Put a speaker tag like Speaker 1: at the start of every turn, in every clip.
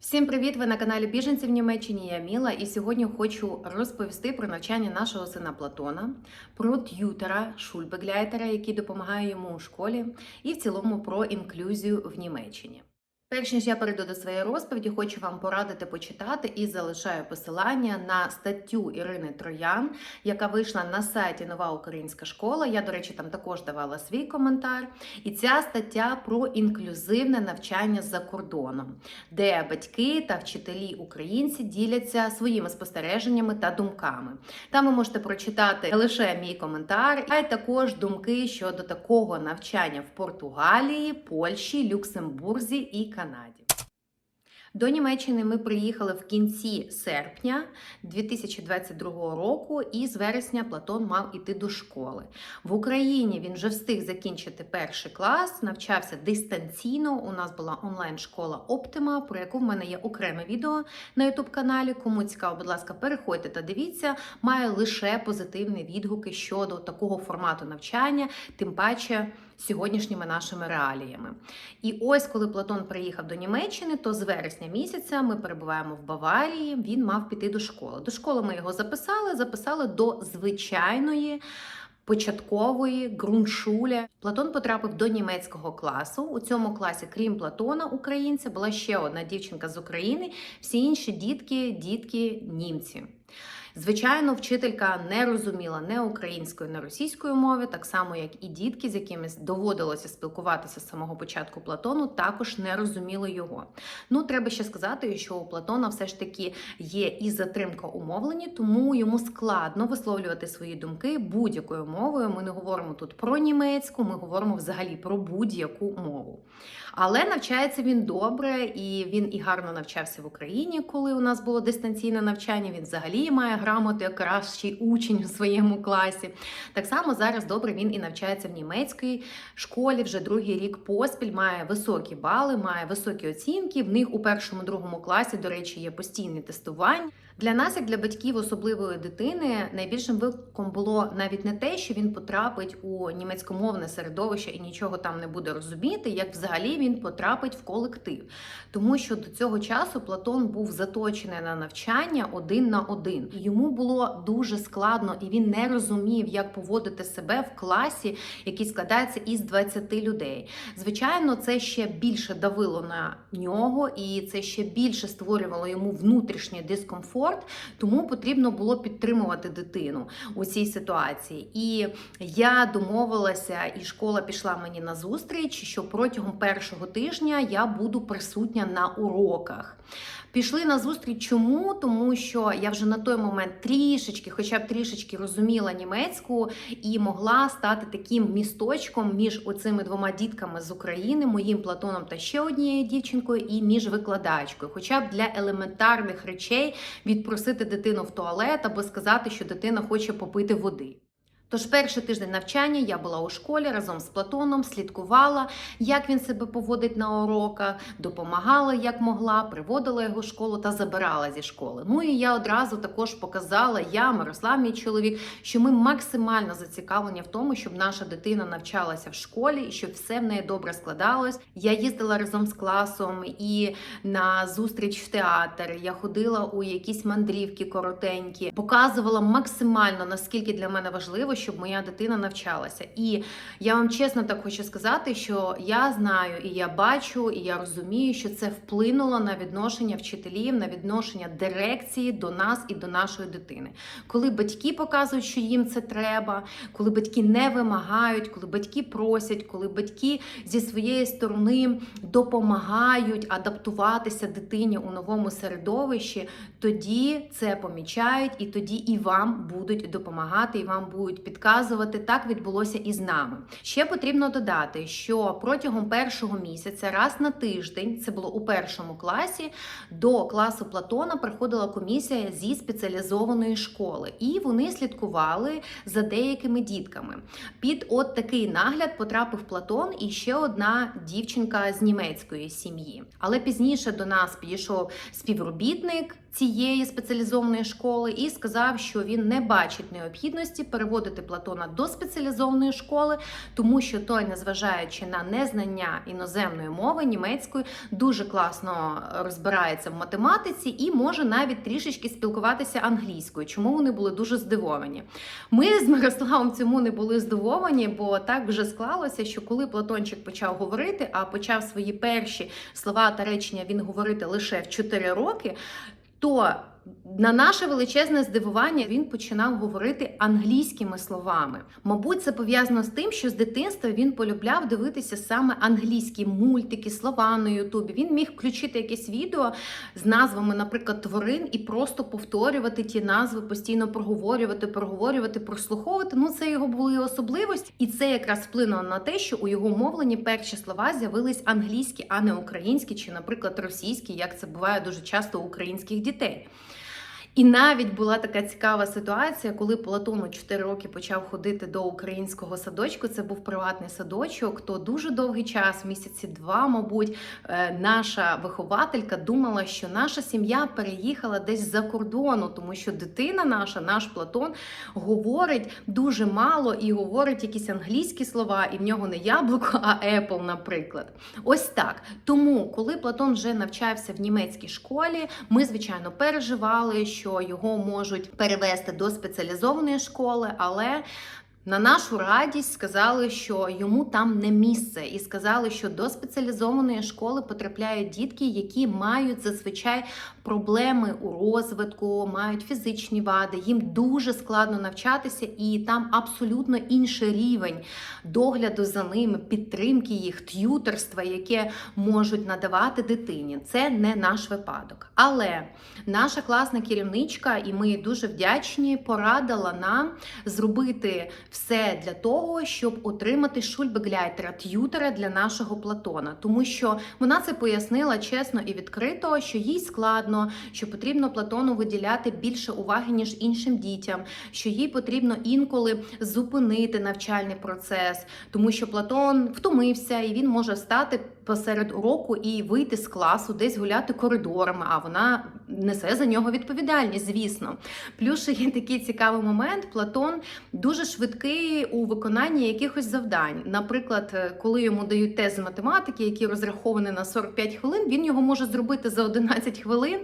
Speaker 1: Всім привіт! Ви на каналі Біженці в Німеччині. Я Міла, і сьогодні хочу розповісти про навчання нашого сина Платона, про т'ютера Шульбегляйтера, який допомагає йому у школі, і в цілому про інклюзію в Німеччині. Перш ніж я перейду до своєї розповіді, хочу вам порадити почитати і залишаю посилання на статтю Ірини Троян, яка вийшла на сайті Нова Українська школа. Я, до речі, там також давала свій коментар. І ця стаття про інклюзивне навчання за кордоном, де батьки та вчителі українці діляться своїми спостереженнями та думками. Там ви можете прочитати лише мій коментар, а й також думки щодо такого навчання в Португалії, Польщі, Люксембурзі і Канаді. До Німеччини ми приїхали в кінці серпня 2022 року, і з вересня Платон мав іти до школи. В Україні він вже встиг закінчити перший клас, навчався дистанційно. У нас була онлайн-школа Оптима, про яку в мене є окреме відео на youtube каналі. Кому цікаво, будь ласка, переходьте та дивіться. Має лише позитивні відгуки щодо такого формату навчання, тим паче сьогоднішніми нашими реаліями. І ось коли Платон приїхав до Німеччини, то з вересня місяця ми перебуваємо в Баварії. Він мав піти до школи. До школи ми його записали, записали до звичайної. Початкової ґрунтшулі. Платон потрапив до німецького класу. У цьому класі, крім Платона, українця, була ще одна дівчинка з України. Всі інші дітки, дітки, німці. Звичайно, вчителька не розуміла не української, не російської мови, так само як і дітки, з якими доводилося спілкуватися з самого початку Платону, також не розуміли його. Ну, треба ще сказати, що у Платона все ж таки є і затримка у мовленні, тому йому складно висловлювати свої думки будь-якою мовою. Ми не говоримо тут про німецьку, ми говоримо взагалі про будь-яку мову. Але навчається він добре, і він і гарно навчався в Україні, коли у нас було дистанційне навчання. Він взагалі має грамоту як кращий учень у своєму класі. Так само зараз добре він і навчається в німецькій школі вже другий рік поспіль, має високі бали, має високі оцінки. В них у першому другому класі, до речі, є постійне тестування. Для нас, як для батьків особливої дитини, найбільшим викликом було навіть не те, що він потрапить у німецькомовне середовище і нічого там не буде розуміти, як взагалі він потрапить в колектив. Тому що до цього часу Платон був заточений на навчання один на один. Йому було дуже складно, і він не розумів, як поводити себе в класі, який складається із 20 людей. Звичайно, це ще більше давило на нього, і це ще більше створювало йому внутрішній дискомфорт тому потрібно було підтримувати дитину у цій ситуації. І я домовилася, і школа пішла мені на зустріч, що протягом першого тижня я буду присутня на уроках. Пішли на зустріч. Чому? Тому що я вже на той момент трішечки, хоча б трішечки розуміла німецьку і могла стати таким місточком між оцими двома дітками з України, моїм Платоном та ще однією дівчинкою, і між викладачкою, хоча б для елементарних речей відпросити дитину в туалет або сказати, що дитина хоче попити води. Тож перший тиждень навчання я була у школі разом з Платоном, слідкувала, як він себе поводить на уроках, допомагала як могла, приводила його в школу та забирала зі школи. Ну і я одразу також показала, я, Мирослав, мій чоловік, що ми максимально зацікавлені в тому, щоб наша дитина навчалася в школі і щоб все в неї добре складалось. Я їздила разом з класом і на зустріч в театр. Я ходила у якісь мандрівки коротенькі, показувала максимально наскільки для мене важливо щоб моя дитина навчалася. І я вам чесно так хочу сказати, що я знаю і я бачу, і я розумію, що це вплинуло на відношення вчителів, на відношення дирекції до нас і до нашої дитини. Коли батьки показують, що їм це треба, коли батьки не вимагають, коли батьки просять, коли батьки зі своєї сторони допомагають адаптуватися дитині у новому середовищі, тоді це помічають, і тоді і вам будуть допомагати, і вам будуть підказувати. Так відбулося і з нами. Ще потрібно додати, що протягом першого місяця, раз на тиждень, це було у першому класі, до класу Платона приходила комісія зі спеціалізованої школи, і вони слідкували за деякими дітками. Під от такий нагляд потрапив Платон і ще одна дівчинка з німецької сім'ї. Але пізніше до нас підійшов співробітник цієї спеціалізованої школи і сказав, що він не бачить необхідності переводити Платона до спеціалізованої школи, тому що той, незважаючи на незнання іноземної мови німецької, дуже класно розбирається в математиці і може навіть трішечки спілкуватися англійською. Чому вони були дуже здивовані? Ми з Мирославом цьому не були здивовані, бо так вже склалося, що коли Платончик почав говорити, а почав свої перші слова та речення він говорити лише в 4 роки, то на наше величезне здивування він починав говорити англійськими словами. Мабуть, це пов'язано з тим, що з дитинства він полюбляв дивитися саме англійські мультики, слова на Ютубі. Він міг включити якесь відео з назвами, наприклад, тварин, і просто повторювати ті назви, постійно проговорювати, проговорювати, прослуховувати. Ну, це його були особливості, і це якраз вплинуло на те, що у його мовленні перші слова з'явились англійські, а не українські, чи, наприклад, російські, як це буває дуже часто у українських дітей. І навіть була така цікава ситуація, коли Платон у 4 роки почав ходити до українського садочку. Це був приватний садочок. То дуже довгий час, місяці два, мабуть, е, наша вихователька думала, що наша сім'я переїхала десь за кордону, тому що дитина наша, наш Платон, говорить дуже мало і говорить якісь англійські слова, і в нього не яблуко, а Apple, наприклад. Ось так. Тому, коли Платон вже навчався в німецькій школі, ми звичайно переживали, що його можуть перевести до спеціалізованої школи, але на нашу радість сказали, що йому там не місце, і сказали, що до спеціалізованої школи потрапляють дітки, які мають зазвичай проблеми у розвитку, мають фізичні вади. Їм дуже складно навчатися, і там абсолютно інший рівень догляду за ними, підтримки їх, т'ютерства, яке можуть надавати дитині. Це не наш випадок. Але наша класна керівничка, і ми дуже вдячні, порадила нам зробити все для того, щоб отримати шульбегляйтера, т'ютера для нашого Платона, тому що вона це пояснила чесно і відкрито, що їй складно, що потрібно Платону виділяти більше уваги ніж іншим дітям, що їй потрібно інколи зупинити навчальний процес, тому що Платон втомився і він може стати посеред уроку і вийти з класу, десь гуляти коридорами. А вона несе за нього відповідальність, звісно. Плюс ще є такий цікавий момент. Платон дуже швидкий у виконанні якихось завдань. Наприклад, е, коли йому дають тест математики, який розрахований на 45 хвилин, він його може зробити за 11 хвилин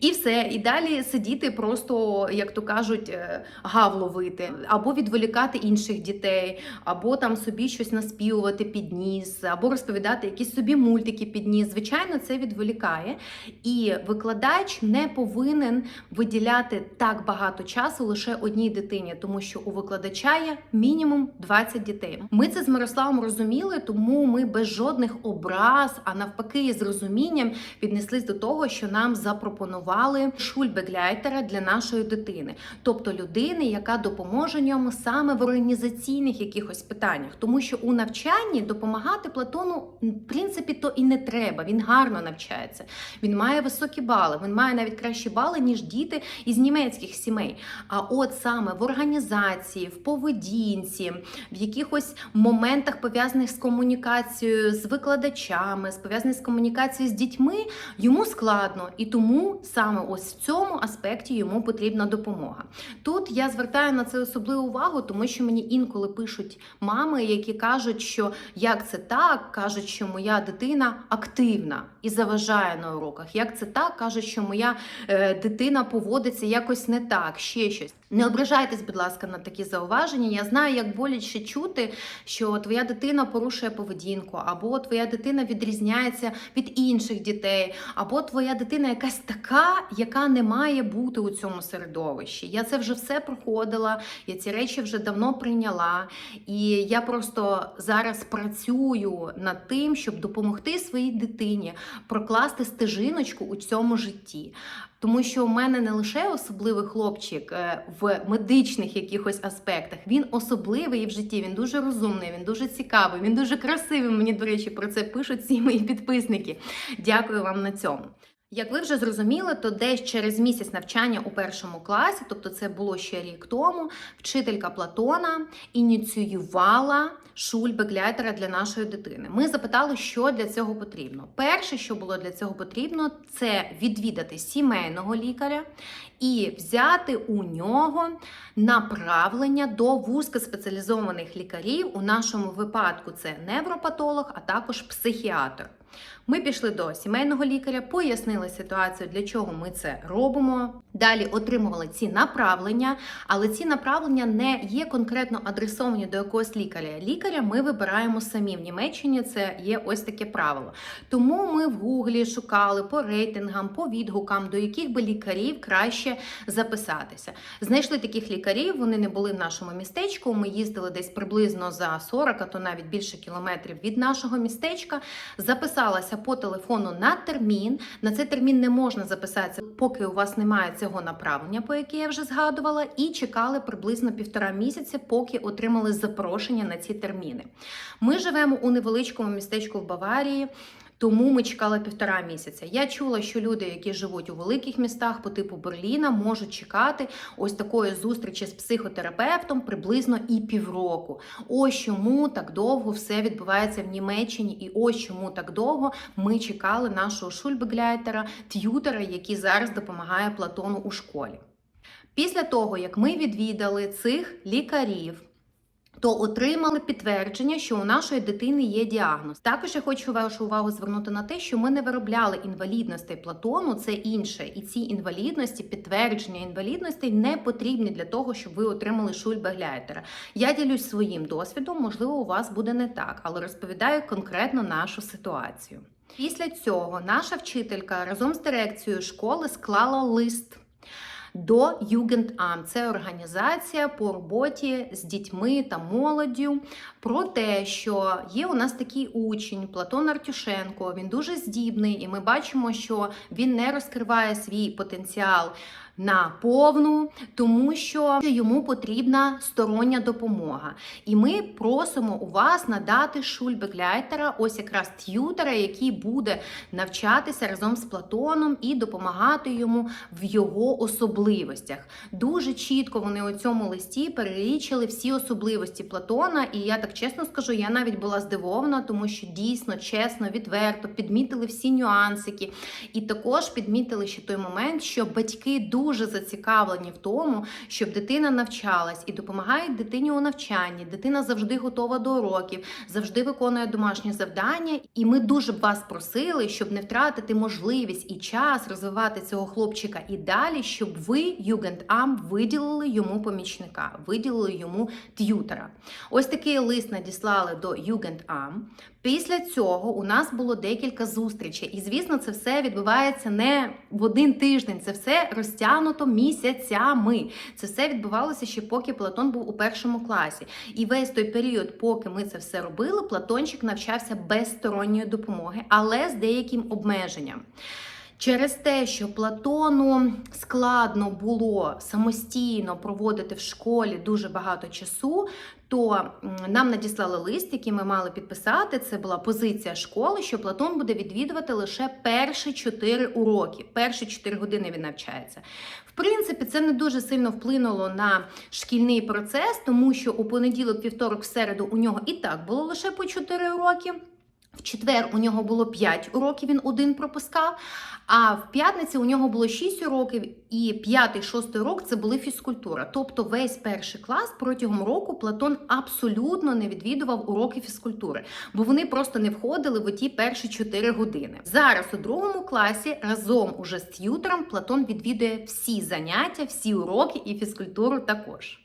Speaker 1: і все. І далі сидіти, просто, як то кажуть, е, гав ловити, або відволікати інших дітей, або там собі щось наспівувати під ніс, або розповідати якісь собі мультики під ніс. Звичайно, це відволікає. І викладач не повинен виділяти так багато часу лише одній дитині, тому що у викладача є мінімум 20 дітей. Ми це з Мирославом розуміли, тому ми без жодних образ, а навпаки, з розумінням віднеслись до того, що нам запропонували шульбегляйтера для нашої дитини, тобто людини, яка допоможе ньому саме в організаційних якихось питаннях, тому що у навчанні допомагати Платону принципі то і не треба. Він гарно навчається. Він має високі бали, він має навіть кращі бали, ніж діти із німецьких сімей. А от саме в організації, в поведінці, в якихось моментах пов'язаних з комунікацією з викладачами, з пов'язаних з комунікацією з дітьми, йому складно, і тому саме ось в цьому аспекті йому потрібна допомога. Тут я звертаю на це особливу увагу, тому що мені інколи пишуть мами, які кажуть, що як це так, кажуть, що моя дитина активна і заважає на уроках. Як це так, кажуть, що моя е, дитина поводиться якось не так, ще щось. Не ображайтесь, будь ласка, на такі зауваження. Я знаю, як боляче чути, що твоя дитина порушує поведінку, або твоя дитина відрізняється від інших дітей, або твоя дитина якась така, яка не має бути у цьому середовищі. Я це вже все проходила, я ці речі вже давно прийняла. І я просто зараз працюю над тим, щоб допомогти своїй дитині прокласти стежиночку у цьому житті. Тому що у мене не лише особливий хлопчик е, в медичних якихось аспектах, він особливий і в житті. Він дуже розумний, він дуже цікавий, він дуже красивий. Мені, до речі, про це пишуть всі мої підписники. Дякую вам на цьому. Як ви вже зрозуміли, то десь через місяць навчання у першому класі, тобто це було ще рік тому, вчителька Платона ініціювала шульбеглятера для нашої дитини. Ми запитали, що для цього потрібно. Перше, що було для цього потрібно, це відвідати сімейного лікаря і взяти у нього направлення до вузькоспеціалізованих лікарів. У нашому випадку це невропатолог, а також психіатр. Ми пішли до сімейного лікаря, пояснили ситуацію, для чого ми це робимо. Далі отримували ці направлення, але ці направлення не є конкретно адресовані до якогось лікаря. Лікаря ми вибираємо самі. В Німеччині це є ось таке правило. Тому ми в Гуглі шукали по рейтингам, по відгукам, до яких би лікарів краще записатися. Знайшли таких лікарів, вони не були в нашому містечку. Ми їздили десь приблизно за 40, а то навіть більше кілометрів від нашого містечка. Записалася по телефону на термін. На цей термін не можна записатися, поки у вас немає цього направлення, по яке я вже згадувала, і чекали приблизно півтора місяця, поки отримали запрошення на ці терміни. Ми живемо у невеличкому містечку в Баварії. Тому ми чекали півтора місяця. Я чула, що люди, які живуть у великих містах по типу Берліна, можуть чекати ось такої зустрічі з психотерапевтом приблизно і півроку. Ось чому так довго все відбувається в Німеччині, і ось чому так довго ми чекали нашого шульбегляйтера, т'ютера, який зараз допомагає Платону у школі. Після того, як ми відвідали цих лікарів, то отримали підтвердження, що у нашої дитини є діагноз. Також я хочу вашу увагу звернути на те, що ми не виробляли інвалідностей Платону, це інше. І ці інвалідності, підтвердження інвалідностей не потрібні для того, щоб ви отримали шульбегляйтера. Я ділюсь своїм досвідом, можливо, у вас буде не так, але розповідаю конкретно нашу ситуацію. Після цього наша вчителька разом з дирекцією школи склала лист до Jugendamt. Це організація по роботі з дітьми та молоддю. Про те, що є у нас такий учень Платон Артюшенко. Він дуже здібний, і ми бачимо, що він не розкриває свій потенціал. На повну, тому що йому потрібна стороння допомога. І ми просимо у вас надати шульбегляйтера, ось якраз т'ютера, який буде навчатися разом з Платоном і допомагати йому в його особливостях. Дуже чітко вони у цьому листі перелічили всі особливості Платона, і я так чесно скажу, я навіть була здивована, тому що дійсно, чесно, відверто підмітили всі нюансики, і також підмітили ще той момент, що батьки дуже дуже зацікавлені в тому, щоб дитина навчалась і допомагають дитині у навчанні. Дитина завжди готова до уроків, завжди виконує домашні завдання. І ми дуже б вас просили, щоб не втратити можливість і час розвивати цього хлопчика і далі, щоб ви, Югендам, виділили йому помічника, виділили йому т'ютера. Ось такий лист надіслали до Югендам. Після цього у нас було декілька зустрічей, і звісно, це все відбувається не в один тиждень. Це все розтягнуто місяцями. Це все відбувалося ще поки Платон був у першому класі. І весь той період, поки ми це все робили, Платончик навчався без сторонньої допомоги, але з деяким обмеженням. Через те, що Платону складно було самостійно проводити в школі дуже багато часу, то нам надіслали лист, який ми мали підписати. Це була позиція школи, що Платон буде відвідувати лише перші чотири уроки. Перші чотири години він навчається. В принципі, це не дуже сильно вплинуло на шкільний процес, тому що у понеділок, вівторок, в середу у нього і так було лише по чотири уроки. В четвер у нього було 5 уроків, він один пропускав. А в п'ятниці у нього було 6 уроків, і п'ятий, шостий урок це були фізкультура. Тобто весь перший клас протягом року Платон абсолютно не відвідував уроки фізкультури, бо вони просто не входили в ті перші 4 години. Зараз у другому класі разом уже з т'ютером Платон відвідує всі заняття, всі уроки і фізкультуру також.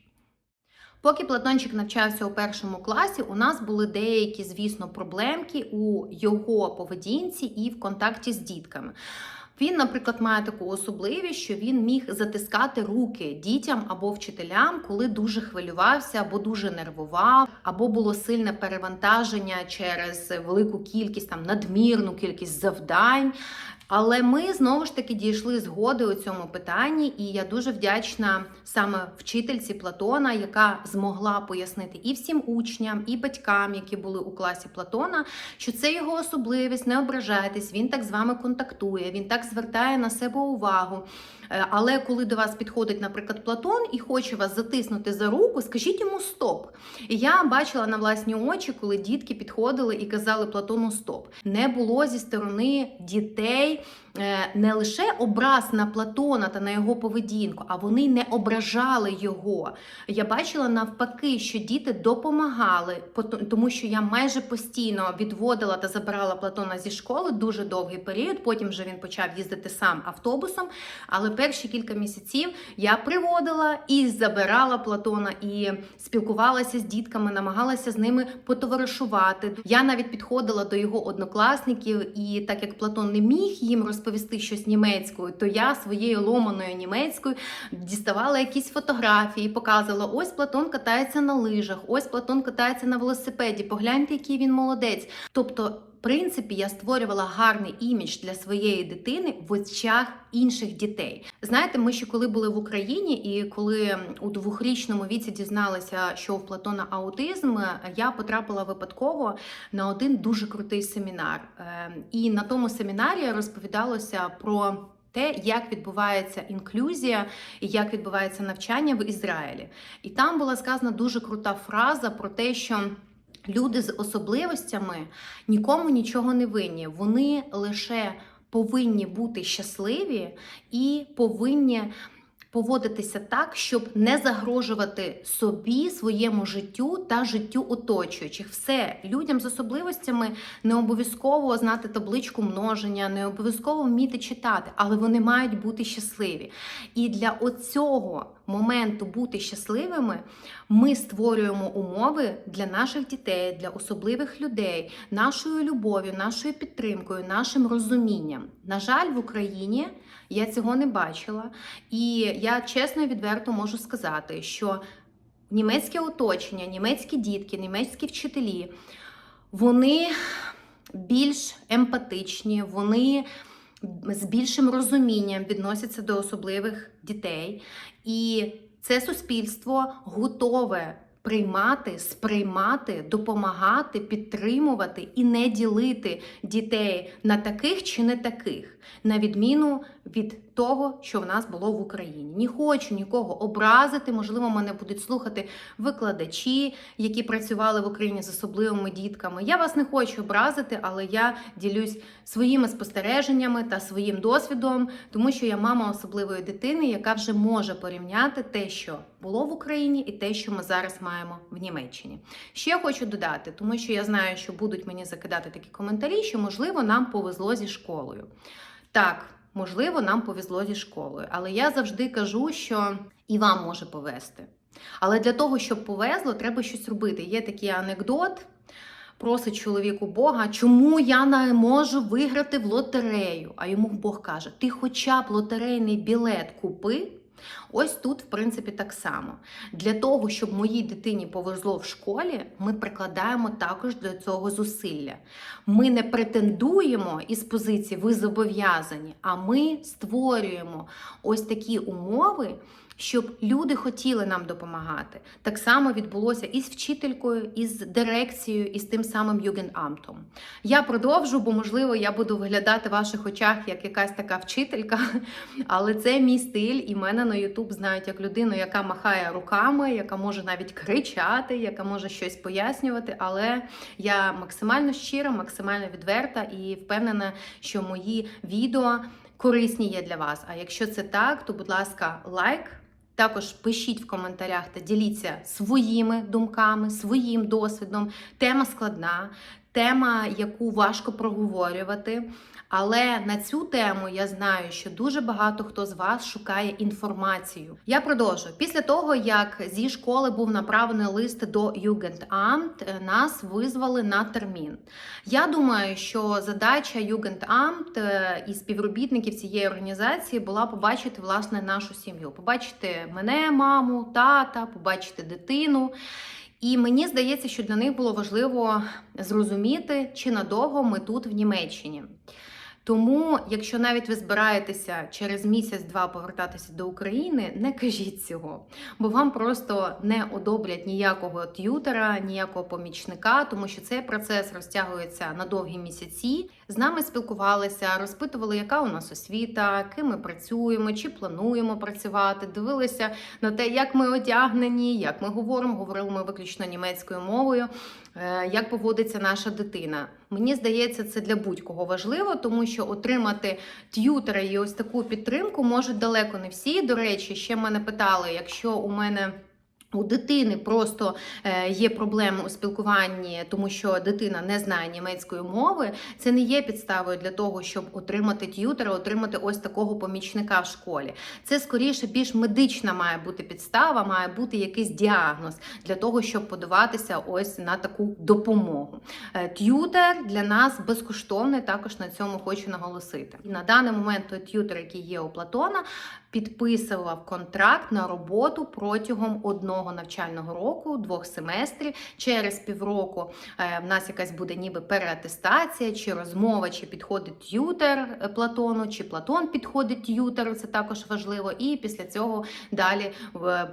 Speaker 1: Поки Платончик навчався у першому класі, у нас були деякі, звісно, проблемки у його поведінці і в контакті з дітками. Він, наприклад, має таку особливість, що він міг затискати руки дітям або вчителям, коли дуже хвилювався, або дуже нервував, або було сильне перевантаження через велику кількість там надмірну кількість завдань. Але ми знову ж таки дійшли згоди у цьому питанні, і я дуже вдячна саме вчительці Платона, яка змогла пояснити і всім учням, і батькам, які були у класі Платона, що це його особливість, не ображайтесь, він так з вами контактує, він так звертає на себе увагу. Е, Але коли до вас підходить, наприклад, Платон і хоче вас затиснути за руку, скажіть йому стоп. Я бачила на власні очі, коли дітки підходили і казали Платону стоп. Не було зі сторони дітей не лише образ на Платона та на його поведінку, а вони не ображали його. Я бачила навпаки, що діти допомагали, тому що я майже постійно відводила та забирала Платона зі школи дуже довгий період. Потім вже він почав їздити сам автобусом. Але перші кілька місяців я приводила і забирала Платона, і спілкувалася з дітками, намагалася з ними потоваришувати. Я навіть підходила до його однокласників, і так як Платон не міг їм розповісти щось німецькою, то я своєю ломаною німецькою діставала якісь фотографії, показувала: ось Платон катається на лижах, ось Платон катається на велосипеді. Погляньте, який він молодець. Тобто. Принципі, я створювала гарний імідж для своєї дитини в очах інших дітей. Знаєте, ми ще коли були в Україні, і коли у двохрічному віці дізналися, що в Платона аутизм, я потрапила випадково на один дуже крутий семінар. Е, І на тому семінарі розповідалося про. Те, як відбувається інклюзія і як відбувається навчання в Ізраїлі, і там була сказана дуже крута фраза про те, що люди з особливостями нікому нічого не винні. Вони лише повинні бути щасливі і повинні поводитися так, щоб не загрожувати собі, своєму життю та життю оточуючих. Все людям з особливостями не обов'язково знати табличку множення, не обов'язково вміти читати, але вони мають бути щасливі. І для оцього моменту бути щасливими ми створюємо умови для наших дітей, для особливих людей, нашою любов'ю, нашою підтримкою, нашим розумінням. На жаль, в Україні я цього не бачила, і я чесно і відверто можу сказати, що німецьке оточення, німецькі дітки, німецькі вчителі, вони більш емпатичні, вони з більшим розумінням відносяться до особливих дітей. І це суспільство готове приймати, сприймати, допомагати, підтримувати і не ділити дітей на таких чи не таких, на відміну від того, що в нас було в Україні. Не хочу нікого образити. Можливо, мене будуть слухати викладачі, які працювали в Україні з особливими дітками. Я вас не хочу образити, але я ділюсь своїми спостереженнями та своїм досвідом, тому що я мама особливої дитини, яка вже може порівняти те, що було в Україні, і те, що ми зараз маємо в Німеччині. Ще хочу додати, тому що я знаю, що будуть мені закидати такі коментарі, що можливо нам повезло зі школою. Так. Можливо, нам повезло зі школою, але я завжди кажу, що і вам може повезти. Але для того, щоб повезло, треба щось робити. Є такий анекдот. Просить чоловіку Бога, чому я не можу виграти в лотерею? А йому Бог каже: ти хоча б лотерейний білет купи. Ось тут, в принципі, так само. Для того, щоб моїй дитині повезло в школі, ми прикладаємо також до цього зусилля. Ми не претендуємо із позиції ви зобов'язані, а ми створюємо ось такі умови. Щоб люди хотіли нам допомагати. Так само відбулося і з вчителькою, і з дирекцією, і з тим самим Югенамтом. Я продовжу, бо, можливо, я буду виглядати в ваших очах як якась така вчителька, але це мій стиль, і мене на Ютуб знають як людину, яка махає руками, яка може навіть кричати, яка може щось пояснювати. Але я максимально щира, максимально відверта і впевнена, що мої відео корисні є для вас. А якщо це так, то будь ласка, лайк. Також пишіть в коментарях та діліться своїми думками, своїм досвідом. Тема складна, тема, яку важко проговорювати. Але на цю тему я знаю, що дуже багато хто з вас шукає інформацію. Я продовжую. Після того, як зі школи був направлений лист до Jugendamt, нас визвали на термін. Я думаю, що задача е, і співробітників цієї організації була побачити власне нашу сім'ю, побачити мене, маму, тата, побачити дитину. І мені здається, що для них було важливо зрозуміти, чи надовго ми тут в Німеччині. Тому, якщо навіть ви збираєтеся через місяць-два повертатися до України, не кажіть цього, бо вам просто не одобрять ніякого т'ютера, ніякого помічника, тому що цей процес розтягується на довгі місяці. З нами спілкувалися, розпитували, яка у нас освіта, ким ми працюємо, чи плануємо працювати. Дивилися на те, як ми одягнені, як ми говоримо. Говорили ми виключно німецькою мовою, е, як поводиться наша дитина. Мені здається, це для будь-кого важливо, тому що отримати т'ютера і ось таку підтримку можуть далеко не всі. До речі, ще мене питали, якщо у мене. У дитини просто е, є проблеми у спілкуванні, тому що дитина не знає німецької мови. Це не є підставою для того, щоб отримати т'ютера, отримати ось такого помічника в школі. Це скоріше більш медична має бути підстава, має бути якийсь діагноз для того, щоб подаватися ось на таку допомогу. Е, Т'ютер для нас безкоштовний. Також на цьому хочу наголосити. На даний момент той т'ютер, який є у Платона, підписував контракт на роботу протягом одного навчального року, двох семестрів. Через півроку е, в нас якась буде ніби переатестація, чи розмова, чи підходить т'ютер е, Платону, чи Платон підходить т'ютеру. Це також важливо. І після цього далі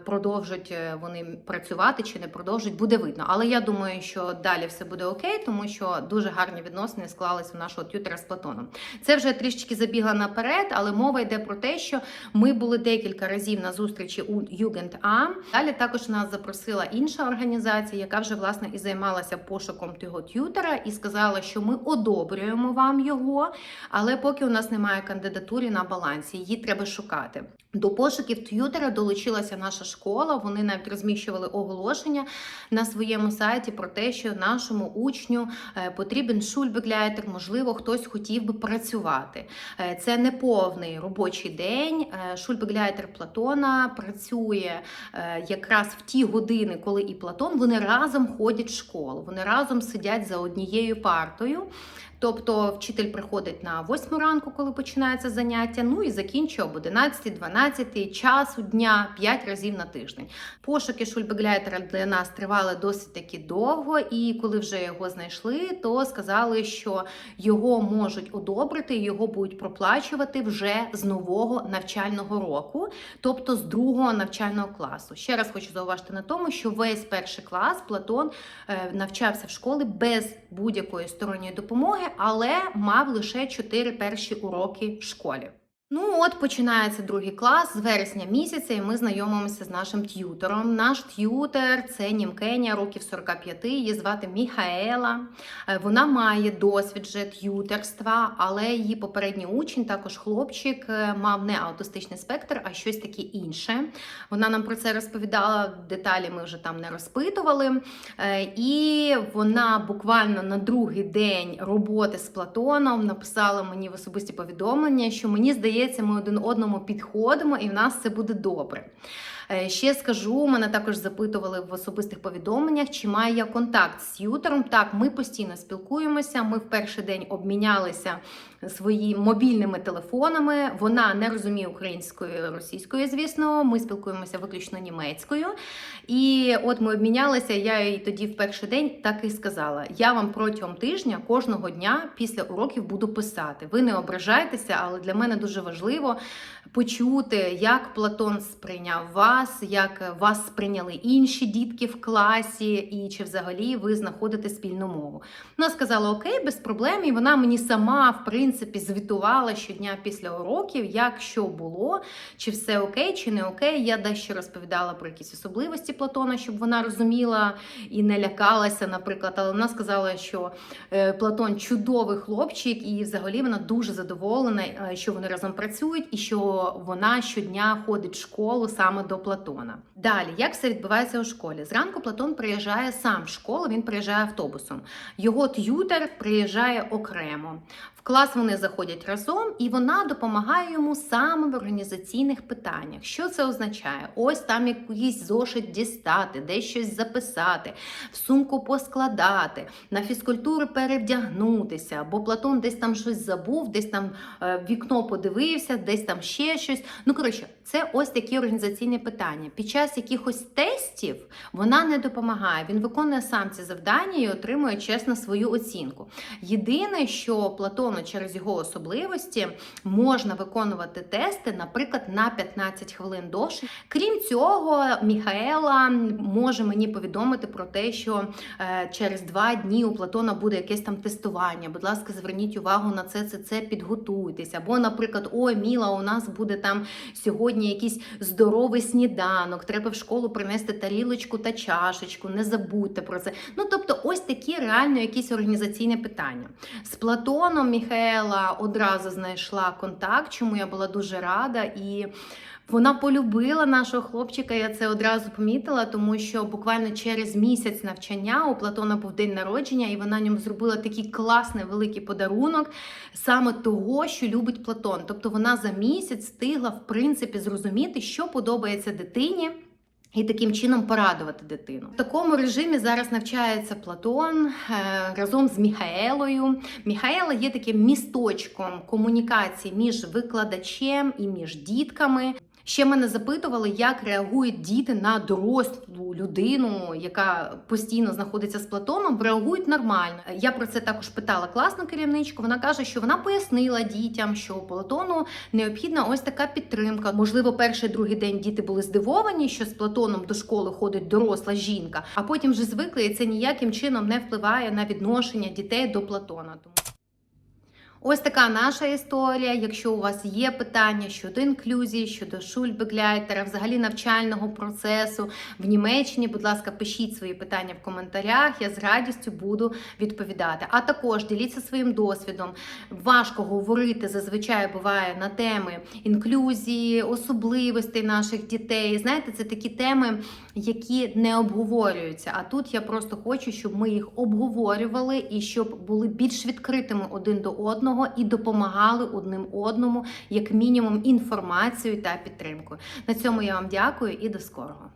Speaker 1: продовжать е, вони працювати чи не продовжать, буде видно. Але я думаю, що далі все буде окей, тому що дуже гарні відносини склалися у нашого т'ютера з Платоном. Це вже трішечки забігла наперед, але мова йде про те, що ми були декілька разів на зустрічі у Югент-Ам. Далі також нас запросила інша організація, яка вже власне і займалася пошуком того т'ютера, і сказала, що ми одобрюємо вам його, але поки у нас немає кандидатури на балансі, її треба шукати. До пошуків т'ютера долучилася наша школа. Вони навіть розміщували оголошення на своєму сайті про те, що нашому учню е, потрібен шульбегляйтер, можливо, хтось хотів би працювати. Е, Це не повний робочий день. Е, Шульбегляйтер Платона працює якраз в ті години, коли і Платон вони разом ходять в школу. Вони разом сидять за однією партою. Тобто вчитель приходить на 8 ранку, коли починається заняття, ну і закінчує об 11-12 часу дня 5 разів на тиждень. Пошуки Шульбегляйтера для нас тривали досить таки довго, і коли вже його знайшли, то сказали, що його можуть одобрити, його будуть проплачувати вже з нового навчального року, тобто з другого навчального класу. Ще раз хочу зауважити на тому, що весь перший клас Платон е, навчався в школі без будь-якої сторонньої допомоги, але мав лише 4 перші уроки в школі. Ну, от починається другий клас з вересня місяця, і ми знайомимося з нашим т'ютером. Наш т'ютер це німкеня, років 45, її звати Міхаела. Е, Вона має досвід вже т'ютерства, але її попередній учень, також хлопчик, е, мав не аутистичний спектр, а щось таке інше. Вона нам про це розповідала. Деталі ми вже там не розпитували. Е, І вона буквально на другий день роботи з Платоном написала мені в особисті повідомлення, що мені здається, ми один одному підходимо, і в нас це буде добре. Е, Ще скажу, мене також запитували в особистих повідомленнях, чи маю я контакт з Ютером. Так, ми постійно спілкуємося. Ми в перший день обмінялися своїми мобільними телефонами. Вона не розуміє української, російської, звісно. Ми спілкуємося виключно німецькою. І от ми обмінялися. Я їй тоді в перший день так і сказала: я вам протягом тижня кожного дня після уроків буду писати. Ви не ображайтеся, але для мене дуже важливо почути, як Платон сприйняв вас, як вас сприйняли інші дітки в класі, і чи взагалі ви знаходите спільну мову. Вона сказала: Окей, без проблем. І вона мені сама, в принципі, звітувала щодня після уроків, як що було, чи все окей, чи не окей. Я дещо розповідала про якісь особливості Платона, щоб вона розуміла і не лякалася, наприклад. Але вона сказала, що е, Платон чудовий хлопчик, і взагалі вона дуже задоволена, е, що вони разом працюють, і що вона щодня ходить в школу саме до Платона. Далі, як все відбувається у школі? Зранку Платон приїжджає сам в школу, він приїжджає автобусом. Його т'ютер приїжджає окремо. В клас вони заходять разом, і вона допомагає йому саме в організаційних питаннях. Що це означає? Ось там якийсь зошит дістати, десь щось записати, в сумку поскладати, на фізкультуру перевдягнутися, бо Платон десь там щось забув, десь там е, вікно подивився, десь там ще щось. Ну, коротше, це ось такі організаційні питання. Під час якихось тестів вона не допомагає. Він виконує сам ці завдання і отримує чесно свою оцінку. Єдине, що Платон Платону через його особливості можна виконувати тести, наприклад, на 15 хвилин довше. Крім цього, Міхаела може мені повідомити про те, що е, через два дні у Платона буде якесь там тестування. Будь ласка, зверніть увагу на це, це, це підготуйтесь. Або, наприклад, ой, Міла, у нас буде там сьогодні якийсь здоровий сніданок. Треба в школу принести тарілочку та чашечку. Не забудьте про це. Ну тобто, ось такі реально якісь організаційні питання. З Платоном Міхаела одразу знайшла контакт, чому я була дуже рада і. Вона полюбила нашого хлопчика, я це одразу помітила, тому що буквально через місяць навчання у Платона був день народження, і вона йому зробила такий класний великий подарунок саме того, що любить Платон. Тобто вона за місяць встигла в принципі зрозуміти, що подобається дитині. І таким чином порадувати дитину. В такому режимі зараз навчається Платон е, разом з Міхаелою. Міхаела є таким місточком комунікації між викладачем і між дітками. Ще мене запитували, як реагують діти на дорослу людину, яка постійно знаходиться з Платоном. Реагують нормально. Я про це також питала класну керівничку. Вона каже, що вона пояснила дітям, що Платону необхідна ось така підтримка. Можливо, перший другий день діти були здивовані, що з Платоном до школи ходить доросла жінка, а потім вже звикли, і це ніяким чином не впливає на відношення дітей до Платона. Ось така наша історія. Якщо у вас є питання щодо інклюзії, щодо шульбегляйтера, взагалі навчального процесу в Німеччині, будь ласка, пишіть свої питання в коментарях. Я з радістю буду відповідати. А також діліться своїм досвідом. Важко говорити зазвичай буває на теми інклюзії, особливостей наших дітей. Знаєте, це такі теми, які не обговорюються. А тут я просто хочу, щоб ми їх обговорювали і щоб були більш відкритими один до одного і допомагали одним одному, як мінімум, інформацією та підтримкою. На цьому я вам дякую і до скорого.